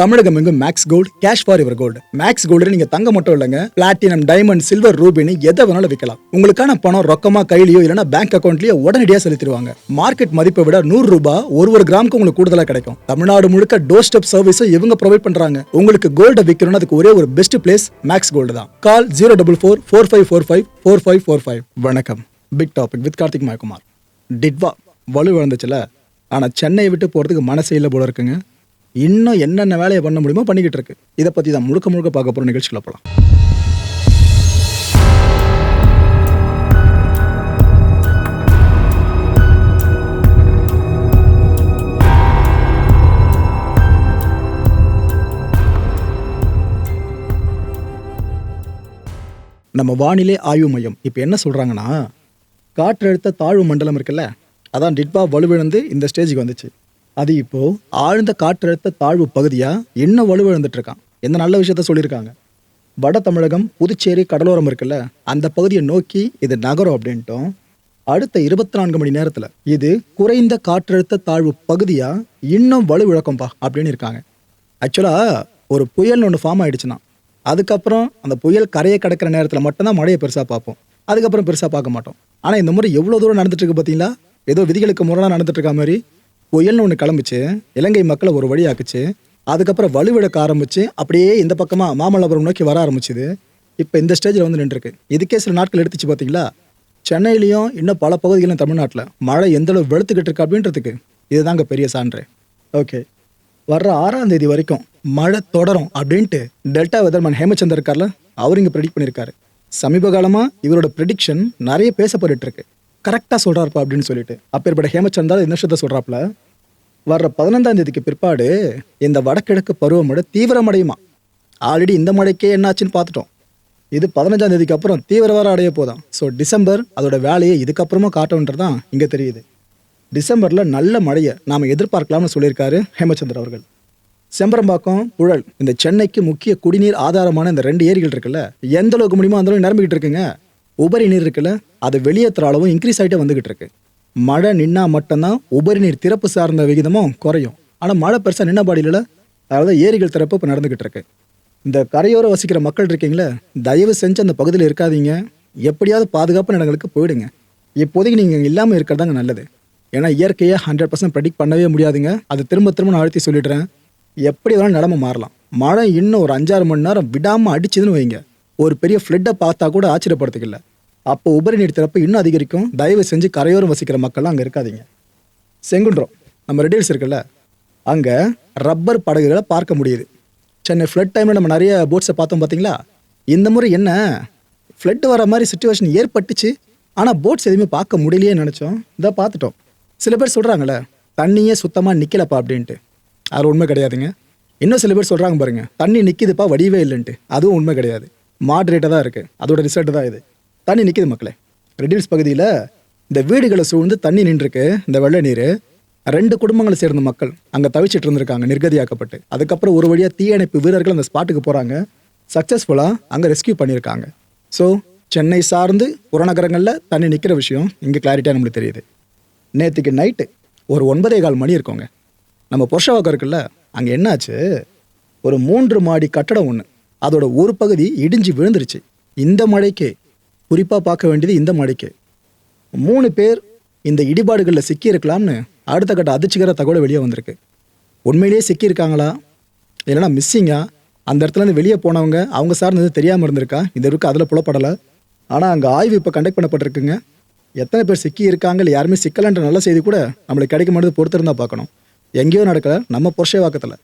தமிழகம் எங்கும் Max Gold cash for your gold Max Gold நீங்க தங்க மட்டும் இல்லைங்க. பிளாட்டினம் டைமண்ட் சில்வர் ரூபினி எதை வேணாலும் விற்கலாம் உங்களுக்கான பணம் ரொக்கமா கையிலயோ இல்லைன்னா பேங்க் அக்கௌண்ட்லயோ உடனடியாக செலுத்திடுவாங்க. மார்க்கெட் மதிப்பை விட நூறு ரூபாய் ஒரு ஒரு கிராமுக்கு உங்களுக்கு கூடுதலா கிடைக்கும். தமிழ்நாடு முழுக்க டோர் ஸ்டெப் சர்வீஸும் இவங்க ப்ரொவைட் பண்றாங்க. உங்களுக்கு கோல்ட விற்கணும்னு அதுக்கு ஒரே ஒரு பெஸ்ட் பிளேஸ் மேக்ஸ் கோல்டு தான். Call zero double four four five four five four five four five வணக்கம். Big topic with Karthik Mayakumar Ditwah வலு விழுந்துச்சுல. ஆனா சென்னையை விட்டு போறதுக்கு மனசே இல்லை போல இருக்குங்க. இன்னும் என்னென்ன வேலையை பண்ண முடியுமோ பண்ணிக்கிட்டு இருக்கு. இதை பற்றி தான் முழுக்க முழுக்க பார்க்க போகிற நிகழ்ச்சியில் போகலாம் நம்ம வானிலை ஆய்வு மையம் இப்போ என்ன சொல்றாங்கன்னா காற்றழுத்த தாழ்வு மண்டலம் இருக்குல்ல அதான் டிட்பா வலுவிழந்து இந்த ஸ்டேஜுக்கு வந்துச்சு. அது இப்போ ஆழ்ந்த காற்றழுத்த தாழ்வு பகுதியா இன்னும் வலுவிழந்துட்டு இருக்கான் எந்த நல்ல விஷயத்த சொல்லியிருக்காங்க. வட தமிழகம் புதுச்சேரி கடலோரம் இருக்குல்ல அந்த பகுதியை நோக்கி இது நகரும் அப்படின்ட்டும். அடுத்த இருபத்தி நான்கு மணி நேரத்துல இது குறைந்த காற்றழுத்த தாழ்வு பகுதியா இன்னும் வலுவிழக்கும்பா அப்படின்னு இருக்காங்க. ஆக்சுவலா ஒரு புயல்னு ஒன்று ஃபார்ம் ஆயிடுச்சுன்னா அதுக்கப்புறம் அந்த புயல் கரையை கடக்கிற நேரத்தில் மட்டும்தான் மழையை பெருசாக பார்ப்போம். அதுக்கப்புறம் பெருசாக பார்க்க மாட்டோம். ஆனால் இந்த முறை எவ்வளோ தூரம் நடந்துட்டு இருக்கு பார்த்தீங்களா ஏதோ விதிகளுக்கு முரணாக நடந்துட்டு இருக்க மாதிரி புயல்னு ஒன்று கிளம்பிச்சு இலங்கை மக்களை ஒரு வழியாக்குச்சு அதுக்கப்புறம் வலுவிழக்க ஆரம்பிச்சு அப்படியே இந்த பக்கமாக மாமல்லபுரம் நோக்கி வர ஆரம்பிச்சுது. இப்போ இந்த ஸ்டேஜில் வந்து நின்றுருக்கு. இதுக்கே சில நாட்கள் எடுத்துச்சு பார்த்தீங்களா சென்னையிலையும் இன்னும் பல பகுதிகளிலும் தமிழ்நாட்டில் மழை எந்த அளவு வெளுத்துக்கிட்டு இருக்கு அப்படின்றதுக்கு இதுதாங்க பெரிய சான்று. ஓகே வர்ற ஆறாம் தேதி வரைக்கும் மழை தொடரும் அப்படின்ட்டு டெல்டா வெதர்மேன் ஹேமச்சந்தர் இருக்கார்ல அவர் இங்கே ப்ரெடிக்ட் பண்ணியிருக்காரு சமீப காலமாக இவரோட ப்ரெடிக்ஷன் நிறைய பேசப்பட்டுருக்கு இருக்கு. கரெக்டாக சொல்கிறாருப்பா அப்படின்னு சொல்லிட்டு. அப்பேற்பட்ட ஹேமச்சந்தர் இந்த விஷயத்த சொல்கிறாப்புல வர்ற பதினைந்தாம் தேதிக்கு பிற்பாடு இந்த வடகிழக்கு பருவமழை தீவிரமடையுமா? ஆல்ரெடி இந்த மழைக்கே என்னாச்சுன்னு பார்த்துட்டோம். இது பதினஞ்சாம் தேதிக்கு அப்புறம் தீவிரவாரம் அடைய போதாம் ஸோ டிசம்பர் அதோட வேலையை இதுக்கப்புறமா காட்டணுன்றது தான் இங்கே தெரியுது. டிசம்பரில் நல்ல மழையை நாம் எதிர்பார்க்கலாம்னு சொல்லியிருக்காரு ஹேமச்சந்திர அவர்கள். செம்பரம்பாக்கம் புழல் இந்த சென்னைக்கு முக்கிய குடிநீர் ஆதாரமான இந்த ரெண்டு ஏரிகள் இருக்குல்ல எந்த அளவுக்கு முடியுமோ அந்த அளவுக்கு நிரம்பிக்கிட்டு இருக்குங்க. உபரி நீர் இருக்குல்ல அதை வெளியேற்றுற அளவும் இன்க்ரீஸ் ஆகிட்டே வந்துகிட்டு இருக்கு. மழை நின்னா மட்டும்தான் உபரி நீர் திறப்பு சார்ந்த விகிதமும் குறையும். ஆனால் மழை பெருசாக நின்ன பாடியில் அதாவது ஏரிகள் திறப்பு இப்போ நடந்துகிட்டு இருக்கு. இந்த கரையோரம் வசிக்கிற மக்கள் இருக்கீங்களே தயவு செஞ்சு அந்த பகுதியில் இருக்காதீங்க. எப்படியாவது பாதுகாப்பு இடங்களுக்கு போயிடுங்க. இப்போதைக்கு நீங்கள் இல்லாமல் இருக்கிறதாங்க நல்லது. ஏன்னா இயற்கையை ஹண்ட்ரட் பர்சன்ட் ப்ரெடிக்ட் பண்ணவே முடியாதுங்க. அது திரும்ப திரும்ப நான் அழுத்தி சொல்லிடுறேன். எப்படி வேணாலும் நிலமை மாறலாம். மழை இன்னும் ஒரு அஞ்சாறு மணி நேரம் விடாமல் அடிச்சுதுன்னு வைங்க. ஒரு பெரிய ஃப்ளட்டை பார்த்தா கூட ஆச்சரியப்படுத்திக்கல. அப்போ உபரி நீர் திறப்பு இன்னும் அதிகரிக்கும். தயவு செஞ்சு கரையோரம் வசிக்கிற மக்கள்லாம் அங்கே இருக்காதீங்க. செங்குன்றம் நம்ம ரெடில்ஸ் இருக்குல்ல அங்கே ரப்பர் படகுகளை பார்க்க முடியுது. சென்னை ஃப்ளட் டைமில் நம்ம நிறைய போட்ஸை பார்த்தோம் பார்த்தீங்களா? இந்த முறை என்ன? ஃப்ளட் வர மாதிரி சுச்சுவேஷன் ஏற்பட்டுச்சு. ஆனால் போட்ஸ் எதுவுமே பார்க்க முடியலையே நினச்சோம். இதை பார்த்துட்டோம். சில பேர் சொல்கிறாங்களே தண்ணியே சுத்தமாக நிற்கலப்பா அப்படின்ட்டு. அது உண்மை கிடையாதுங்க. இன்னும் சில பேர் சொல்கிறாங்க பாருங்கள் தண்ணி நிற்கிதுப்பா வடிவே இல்லைன்ட்டு. அதுவும் உண்மை கிடையாது. மாட்ரேட்டாக தான் இருக்குது அதோட ரிசல்ட் தான் இது. தண்ணி நிற்கிது மக்களே. ரெடில்ஸ் பகுதியில் இந்த வீடுகளை சூழ்ந்து தண்ணி நின்றுருக்கு இந்த வெள்ள நீர். ரெண்டு குடும்பங்களை சேர்ந்த மக்கள் அங்கே தவிச்சிட்டு இருந்திருக்காங்க நிர்கதியாக்கப்பட்டு. அதுக்கப்புறம் ஒரு வழியாக தீயணைப்பு வீரர்கள் அந்த ஸ்பாட்டுக்கு போகிறாங்க சக்ஸஸ்ஃபுல்லாக அங்கே ரெஸ்கியூ பண்ணியிருக்காங்க ஸோ சென்னை சார்ந்து புறநகரங்களில் தண்ணி நிற்கிற விஷயம் இங்கே கிளாரிட்டியாக நம்மளுக்கு தெரியுது. நேற்றுக்கு நைட்டு ஒரு ஒன்பதே கால் மணி இருக்கோங்க. நம்ம பொர்ஷாவாக்கம் இருக்குல்ல அங்கே என்னாச்சு? ஒரு மூன்று மாடி கட்டடம் ஒன்று அதோட ஒரு பகுதி இடிஞ்சு விழுந்துருச்சு. இந்த மழைக்கே குறிப்பாக பார்க்க வேண்டியது இந்த மழைக்கே மூணு பேர் இந்த இடிபாடுகளில் சிக்கியிருக்கலாம்னு அடுத்த கட்ட அதிர்ச்சிகர தகவல் வெளியே வந்திருக்கு. உண்மையிலேயே சிக்கியிருக்காங்களா? இல்லைன்னா மிஸ்ஸிங்கா அந்த இடத்துல இருந்து வெளியே போனவங்க அவங்க சார்ந்தது தெரியாமல் இருந்திருக்கா? இந்த வரைக்கும் அதில் புலப்படலை. ஆனால் அங்கே ஆய்வு இப்போ கண்டக்ட் பண்ணப்பட்டிருக்குங்க. எத்தனை பேர் சிக்கி இருக்காங்க இல்லை யாருமே சிக்கலன்ற நல்ல செய்தி கூட நம்மளுக்கு கிடைக்க மாட்டேது பொறுத்திருந்தா பார்க்கணும். எங்கேயோ நடக்கலை நம்ம புருஷ வாக்கத்தில்.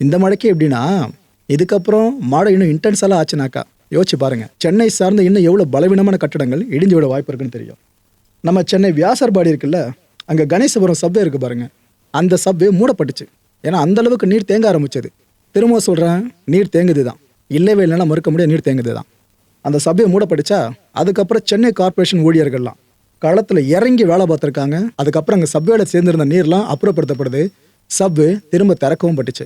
இந்த மழைக்கு எப்படின்னா இதுக்கப்புறம் மழை இன்னும் இன்டென்ஸெல்லாம் ஆச்சுனாக்கா யோசிச்சு பாருங்கள் சென்னை சார்ந்த இன்னும் எவ்வளோ பலவீனமான கட்டடங்கள் இடிஞ்சு விட வாய்ப்பு இருக்குன்னு தெரியும். நம்ம சென்னை வியாசர்பாடி இருக்குல்ல அங்கே கணேசபுரம் சப்வே இருக்குது பாருங்கள் அந்த சப்வே மூடப்பட்டுச்சு. ஏன்னா அந்த அளவுக்கு நீர் தேங்க ஆரம்பிச்சது. திரும்ப சொல்கிறேன் நீர் தேங்குது தான் இல்லவே இல்லைன்னா மறுக்க முடியாது நீர் தேங்குது தான் அந்த சபையை மூடப்பட்டுச்சா அதுக்கப்புறம் சென்னை கார்ப்பரேஷன் ஊழியர்கள்லாம் களத்தில் இறங்கி வேலை பார்த்துருக்காங்க. அதுக்கப்புறம் அங்கே சப்வேல சேர்ந்திருந்த நீர்லாம் அப்புறப்படுத்தப்படுது. சப்வே திரும்ப திறக்கவும் பட்டுச்சு.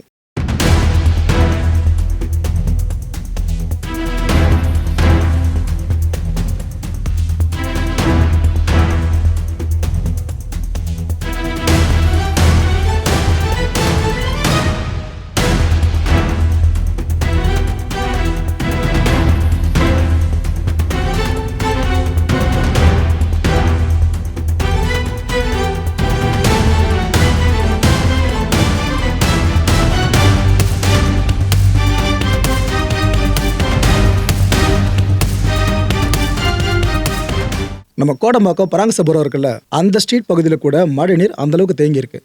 நம்ம கோடம்பாக்கம் பராங்கசபுரம் இருக்குல்ல அந்த ஸ்ட்ரீட் பகுதியில் கூட மழை நீர் அந்தளவுக்கு தேங்கியிருக்கு தேங்கி இருக்கு.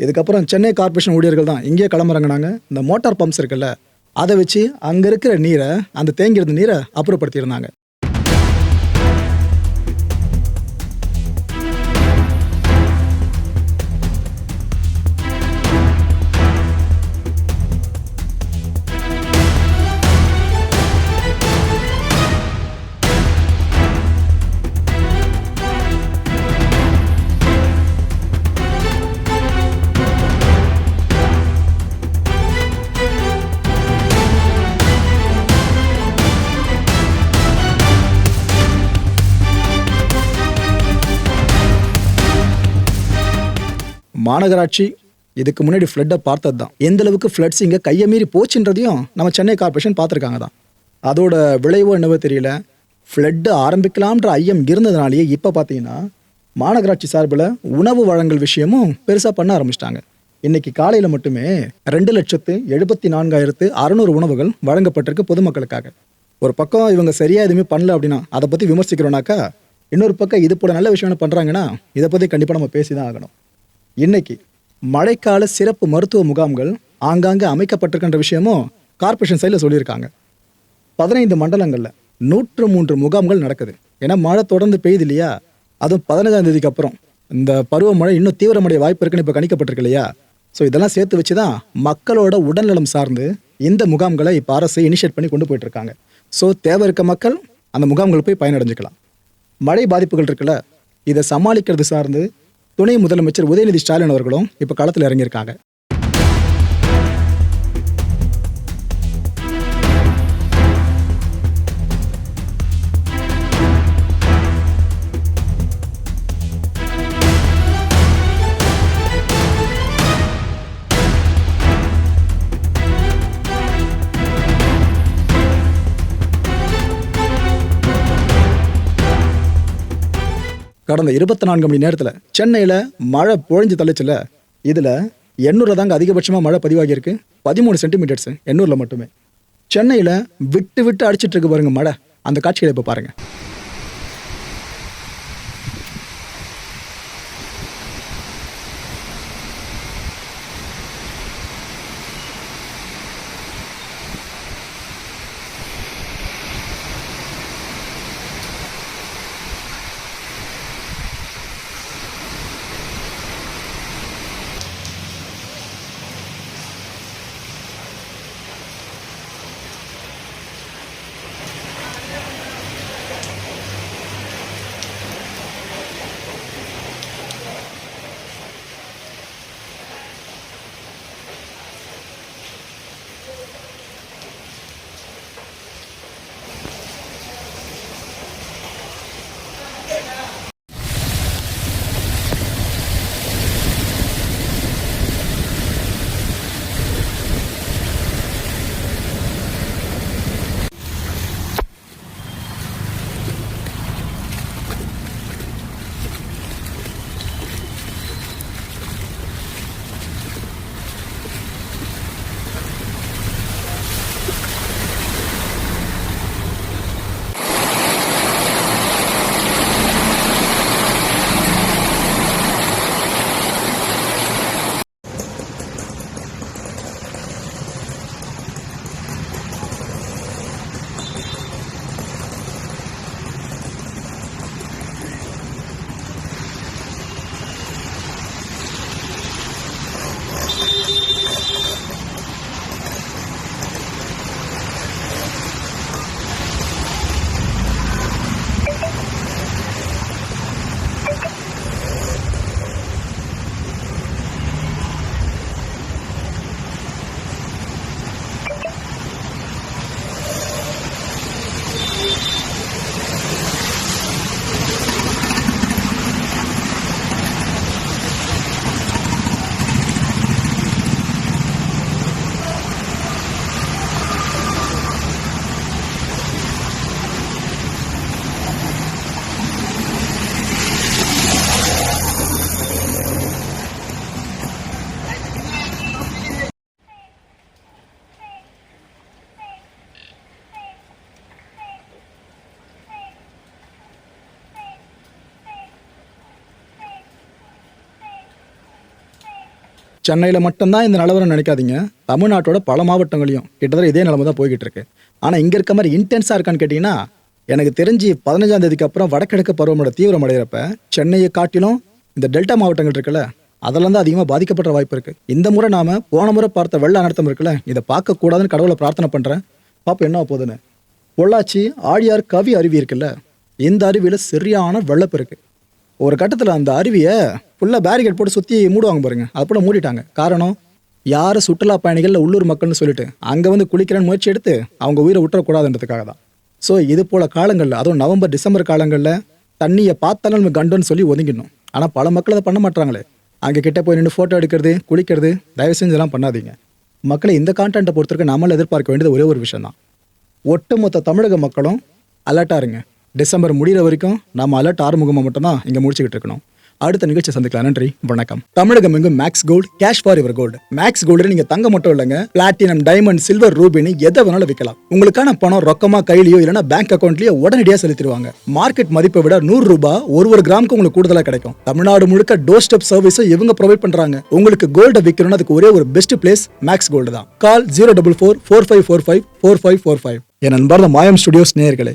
இதுக்கப்புறம் சென்னை கார்ப்பரேஷன் ஊழியர்கள் தான் இங்கேயே கிளம்புறாங்கனாங்க இந்த மோட்டார் பம்ப்ஸ் இருக்குல்ல அதை வச்சு அங்கே இருக்கிற நீரை அந்த தேங்கி இருந்த நீரை அப்புறப்படுத்தியிருந்தாங்க. மாநகராட்சி இதுக்கு முன்னாடி ஃப்ளட்டை பார்த்தது தான் எந்த அளவுக்கு ஃப்ளட்ஸ் இங்கே கையை மீறி போச்சுன்றதையும் நம்ம சென்னை கார்ப்பரேஷன் பார்த்துருக்காங்க தான் அதோட விளைவோ என்னவோ தெரியல. ஃப்ளட்டு ஆரம்பிக்கலாம்ன்ற ஐயம் இருந்ததுனாலேயே இப்போ பார்த்தீங்கன்னா மாநகராட்சி சார்பில் உணவு வழங்கல் விஷயமும் பெருசாக பண்ண ஆரம்பிச்சிட்டாங்க. இன்னைக்கு காலையில் மட்டுமே ரெண்டு லட்சத்து எழுபத்தி நான்காயிரத்து அறநூறு உணவுகள் வழங்கப்பட்டிருக்கு பொதுமக்களுக்காக. ஒரு பக்கம் இவங்க சரியாக எதுவுமே பண்ணல அப்படின்னா அதை பற்றி விமர்சிக்கிறோனாக்கா இன்னொரு பக்கம் இது போல நல்ல விஷயம் என்ன பண்ணுறாங்கன்னா இதை பற்றி கண்டிப்பாக நம்ம பேசி தான் ஆகணும். இன்னைக்கு மழைக்கால சிறப்பு மருத்துவ முகாம்கள் ஆங்காங்கே அமைக்கப்பட்டிருக்கின்ற விஷயமும் கார்ப்பரேஷன் சைடில் சொல்லியிருக்காங்க. பதினைந்து மண்டலங்களில் நூற்று மூன்று முகாம்கள் நடக்குது. ஏன்னா மழை தொடர்ந்து பெய்யுது இல்லையா? அதுவும் பதினஞ்சாம் தேதிக்கு அப்புறம். இந்த பருவமழை இன்னும் தீவிரமடைய வாய்ப்பு இருக்குன்னு இப்போ கணிக்கப்பட்டிருக்கு இல்லையா? ஸோ இதெல்லாம் சேர்த்து வச்சு தான் மக்களோட உடல்நலம் சார்ந்து இந்த முகாம்களை இப்போ அரசு இனிஷியேட் பண்ணி கொண்டு போயிட்டுருக்காங்க. ஸோ தேவை இருக்க மக்கள் அந்த முகாம்கள் போய் பயனடைஞ்சுக்கலாம். மழை பாதிப்புகள் இருக்குல்ல? இதை சமாளிக்கிறது சார்ந்து துணை முதலமைச்சர் உதயநிதி ஸ்டாலின் அவர்களும் இப்போ களத்தில் இறங்கியிருக்காங்க. கடந்த இருபத்தி நான்கு மணி நேரத்தில் சென்னையில் மழை பொழிஞ்சு தள்ளிச்சுல இதில் எண்ணூரில் தாங்க அதிகபட்சமாக மழை பதிவாகியிருக்கு. பதிமூணு சென்டிமீட்டர்ஸ் எண்ணூரில் மட்டுமே. சென்னையில் விட்டு விட்டு அடிச்சிட்டு இருக்கு பாருங்க மழை. அந்த காட்சிகளை இப்போ பாருங்கள் சென்னையில் மட்டும்தான் இந்த நிலவரம் நினைக்காதீங்க. தமிழ்நாட்டோட பல மாவட்டங்களையும் கிட்டத்தட்ட இதே நிலமை தான் போய்கிட்டு இருக்கு. ஆனால் இங்கே இருக்க மாதிரி இன்டென்ஸாக இருக்கான்னு கேட்டிங்கன்னா எனக்கு தெரிஞ்சு பதினஞ்சாம் தேதிக்கு அப்புறம் வடகிழக்கு பருவமழை தீவிரம் அடைகிறப்ப சென்னையை காட்டிலும் இந்த டெல்டா மாவட்டங்கள் இருக்குல்ல அதெல்லாம் தான் அதிகமாக பாதிக்கப்படுற வாய்ப்பு இருக்குது இந்த முறை நாம போன முறை பார்த்த வெள்ள அனர்த்தம் இருக்குல்ல இதை பார்க்கக்கூடாதுன்னு கடவுளை பிரார்த்தனை பண்ணுறேன் பாப்போம் என்ன போகுதுன்னு. பொள்ளாச்சி ஆழியார் கவி அருவி இருக்குல்ல இந்த அருவியில் சரியான வெள்ளப்பெருக்கு. ஒரு கட்டத்தில் அந்த அருவியை ஃபுல்லாக பேரிகேட் போட்டு சுற்றி மூடுவாங்க பாருங்க. அது போல மூடிட்டாங்க. காரணம் யார் சுற்றுலா பயணிகளில் உள்ளூர் மக்கள்னு சொல்லிட்டு அங்கே வந்து குளிக்கிறேன்னு முயற்சி எடுத்து அவங்க உயிரை விட்டுறக்கூடாதுன்றதுக்காக தான். ஸோ இது போல் காலங்களில் அதுவும் நவம்பர் டிசம்பர் காலங்களில் தண்ணியை பார்த்தாலும் நம்ம கண்டோன்னு சொல்லி ஒதுங்கிடணும். ஆனால் பல மக்கள் அதை பண்ண மாட்டாங்களே அங்கே கிட்டே போய் நின்று ஃபோட்டோ எடுக்கிறது குளிக்கிறது தயவு செஞ்சு இதெல்லாம் பண்ணாதீங்க. மக்களை இந்த கான்டென்ட்டை பொறுத்தவரைக்கும் நம்மள எதிர்பார்க்க வேண்டியது ஒரே ஒரு விஷயம் தான் ஒட்டுமொத்த தமிழக மக்களும் அலர்ட்டாக இருங்க. டிசம்பர் முடிகிற வரைக்கும் நம்ம அலர்ட் ஆறுமுகமாக மட்டும்தான் இங்கே முடிச்சுக்கிட்டு இருக்கணும். அடுத்த நிகழ்ச்சி சந்திக்கலாம். நன்றி வணக்கம். தமிழகம் எங்கும் மேக்ஸ் கோல்டு கேஷ் ஃபார் இவர் கோல்டு மேக்ஸ் கோல்டு நீங்க தங்க மட்டும் இல்லைங்க பிளாட்டினம் டைமண்ட் சில்வர் ரூபினி எதை வேணாலும் விற்கலாம். உங்களுக்கான பணம் ரொக்கமா கையிலயோ இல்லைன்னா பேங்க் அக்கௌண்ட்லயோ உடனடியாக செலுத்திடுவாங்க. மார்க்கெட் மதிப்பை விட நூறு ரூபாய் ஒரு ஒரு கிராமுக்கு உங்களுக்கு கூடுதலாக கிடைக்கும். தமிழ்நாடு முழுக்க டோர் ஸ்டெப் சர்வீஸும் இவங்க ப்ரொவைட் பண்றாங்க. உங்களுக்கு கோல்டை விற்கணும்னு அதுக்கு ஒரே ஒரு பெஸ்ட் பிளேஸ் மேக்ஸ் கோல்டு தான். Call zero double four four five four five four five four five என் அன்பார்ந்த மாயம் ஸ்டுடியோஸ் நேயர்களே